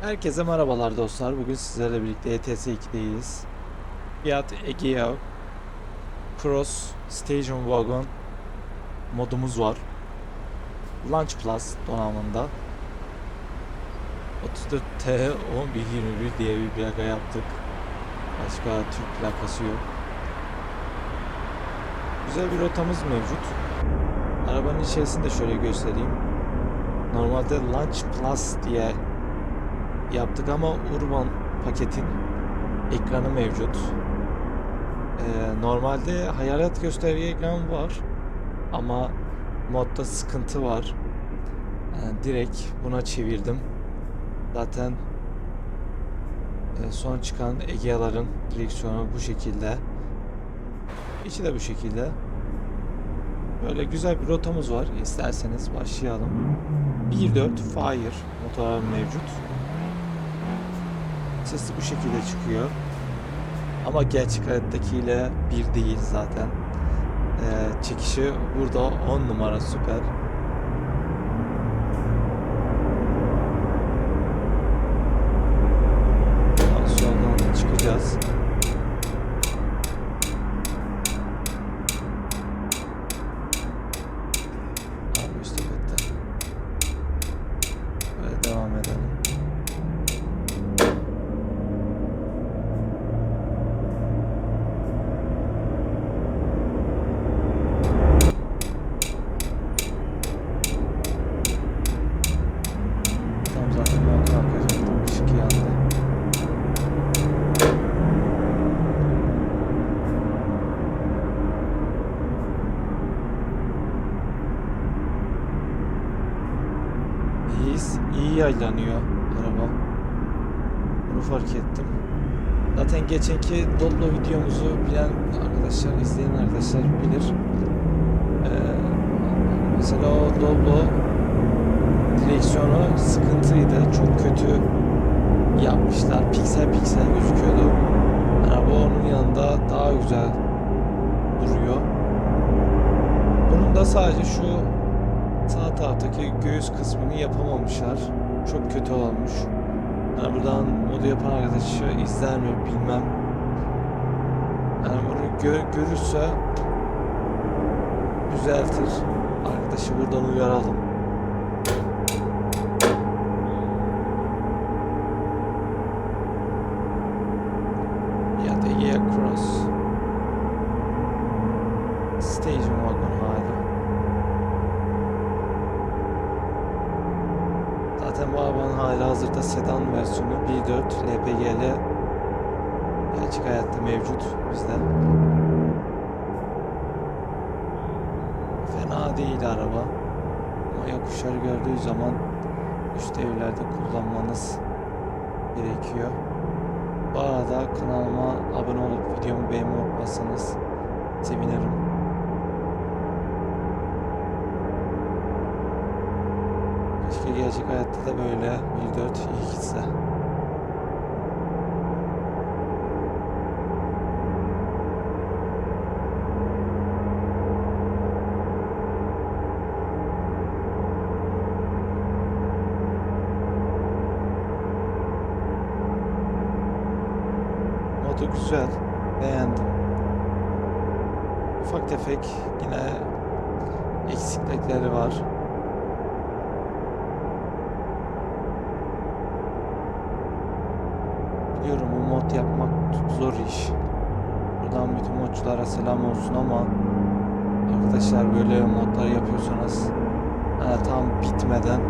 Herkese merhabalar dostlar. Bugün sizlerle birlikte ETS 2'deyiz. Fiat Egea Cross Station Wagon modumuz var. Launch Plus donanımında. 34T 1121 diye bir plaka yaptık. Başka Türk plakası yok. Güzel bir rotamız mevcut. Arabanın içerisini de şöyle göstereyim. Normalde Launch Plus diye yaptık ama Urban paketin ekranı mevcut. Ee, normalde hayalet gösterge ekranı var ama modda sıkıntı var. Yani direkt buna çevirdim. Zaten e, son çıkan Egea'ların direksiyonu bu şekilde. İçi de bu şekilde. Böyle güzel bir rotamız var. İsterseniz başlayalım. 1.4 Fire motorlar mevcut. Sesi bu şekilde çıkıyor. Ama gerçek hayattakiyle bir değil zaten. Ee, çekişi burada 10 numara süper. İyi yaylanıyor araba. Bunu fark ettim. Zaten geçenki Doblo videomuzu bilen arkadaşlar, izleyen arkadaşlar bilir. Ee, mesela o Doblo direksiyonu sıkıntıydı. Çok kötü yapmışlar. Piksel piksel gözüküyordu. Araba onun yanında daha güzel duruyor. Bunun da sadece şu sağ taraftaki göğüs kısmını yapamamışlar. Çok kötü olmuş. Yani buradan modu yapan arkadaşı izler mi bilmem. Yani bunu gö- görürse düzeltir. Arkadaşı buradan uyaralım. Ya da Egea Cross. Station Wagon hala. Zaten bu arabanın hala hazırda sedan versiyonu 1.4 LPG'li gerçek hayatta mevcut bizde. Fena değil araba. Ama yokuşları gördüğü zaman üst evlerde kullanmanız gerekiyor. Bu arada kanalıma abone olup videomu beğenmeyi unutmazsanız sevinirim. Gerçek hayatta da böyle 1.4 iyi gitse. Modu güzel. Beğendim. Ufak tefek yine eksiklikleri var. Biliyorum bu mod yapmak zor iş. Buradan bütün modculara selam olsun ama arkadaşlar böyle modlar yapıyorsanız hani tam bitmeden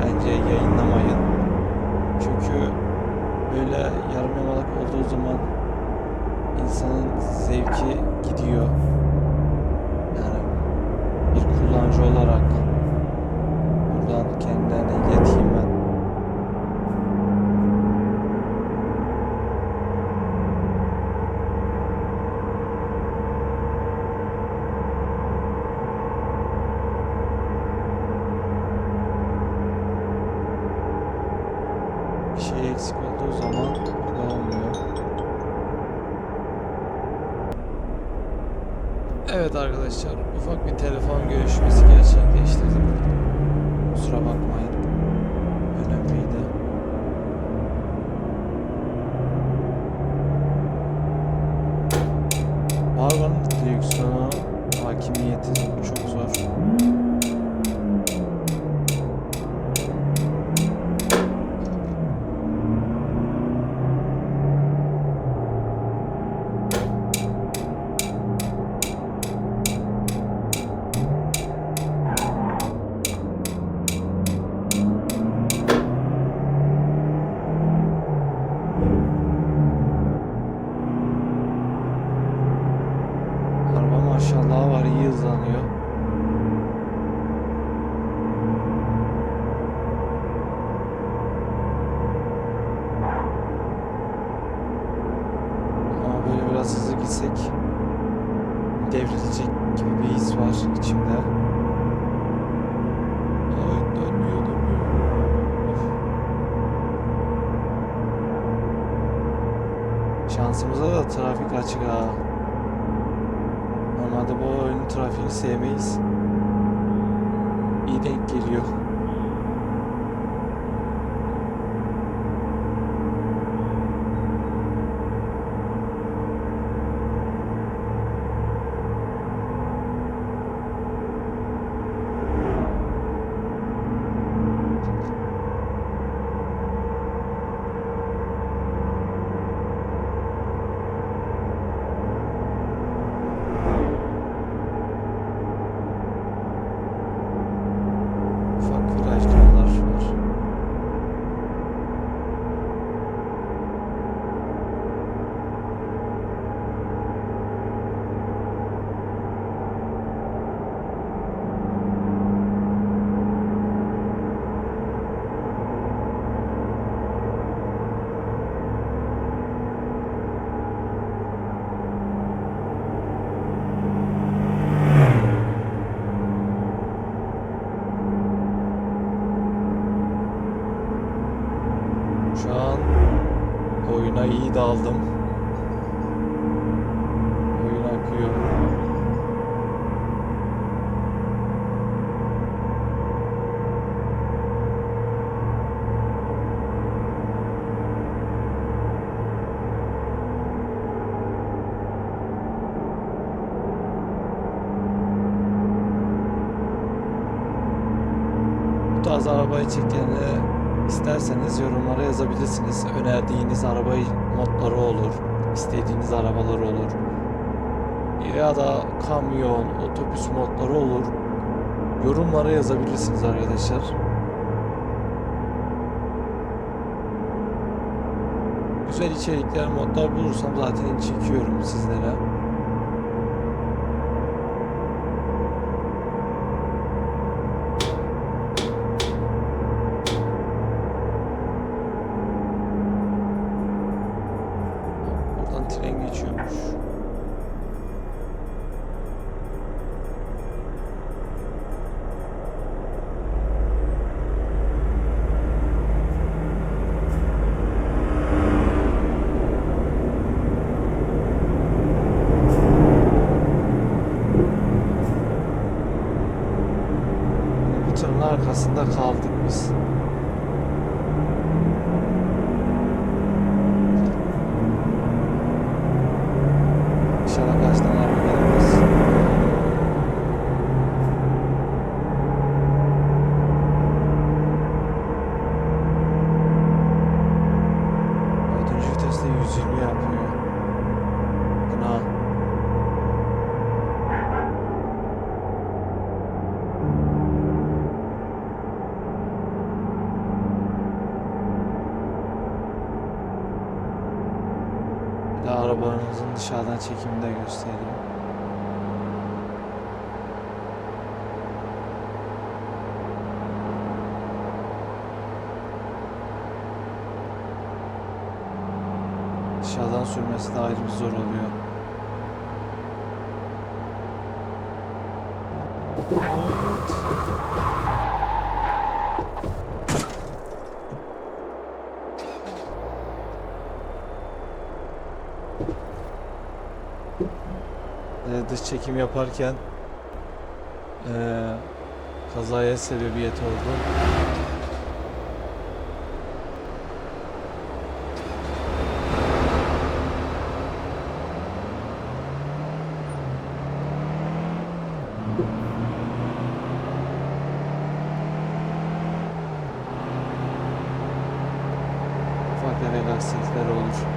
bence yayınlamayın. Çünkü böyle yarım yamalak olduğu zaman insanın zevki gidiyor. Bir eksik olduğu zaman olmuyor. Evet arkadaşlar ufak bir telefon görüşmesi gerçekleştirdim. Kusura bakmayın. Önemliydi. Devrilecek gibi bir his var içimde. Ay dönmüyor dönmüyor. Of. Şansımıza da trafik açık ha. Normalde bu oyunun trafiğini sevmeyiz. İyi denk geliyor. Ufak virajlı yollar var. Şu an oyuna iyi daldım. Oyun akıyor. Bu tarz arabayı çekeni isterseniz yorumlara yazabilirsiniz. Önerdiğiniz araba modları olur. istediğiniz arabalar olur. Ya da kamyon, otobüs modları olur. Yorumlara yazabilirsiniz arkadaşlar. Güzel içerikler, modlar bulursam zaten çekiyorum sizlere. Arkasında kaldık arabanızın dışarıdan çekimini de göstereyim. Dışarıdan sürmesi de ayrı bir zor oluyor. Çekim yaparken eee, kazaya sebebiyet oldu. Ufak tefek aksilikler olur.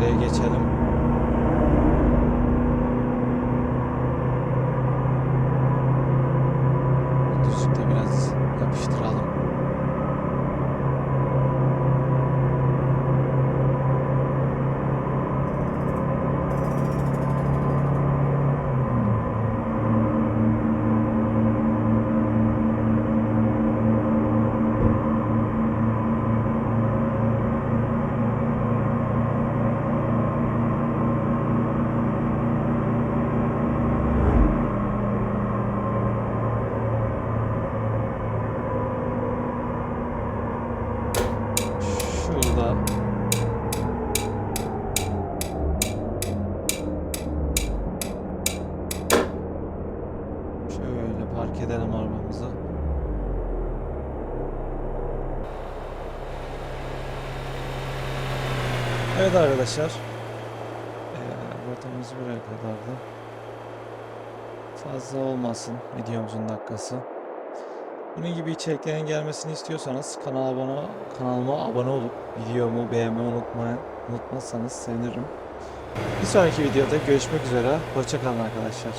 Kameraya geçelim. Evet arkadaşlar. Ee, rotamız buraya kadardı. Fazla olmasın videomuzun dakikası. Bunun gibi içeriklerin gelmesini istiyorsanız kanala abone, kanalıma abone olup videomu beğenmeyi unutmayın. Unutmazsanız sevinirim. Bir sonraki videoda görüşmek üzere. Hoşçakalın arkadaşlar.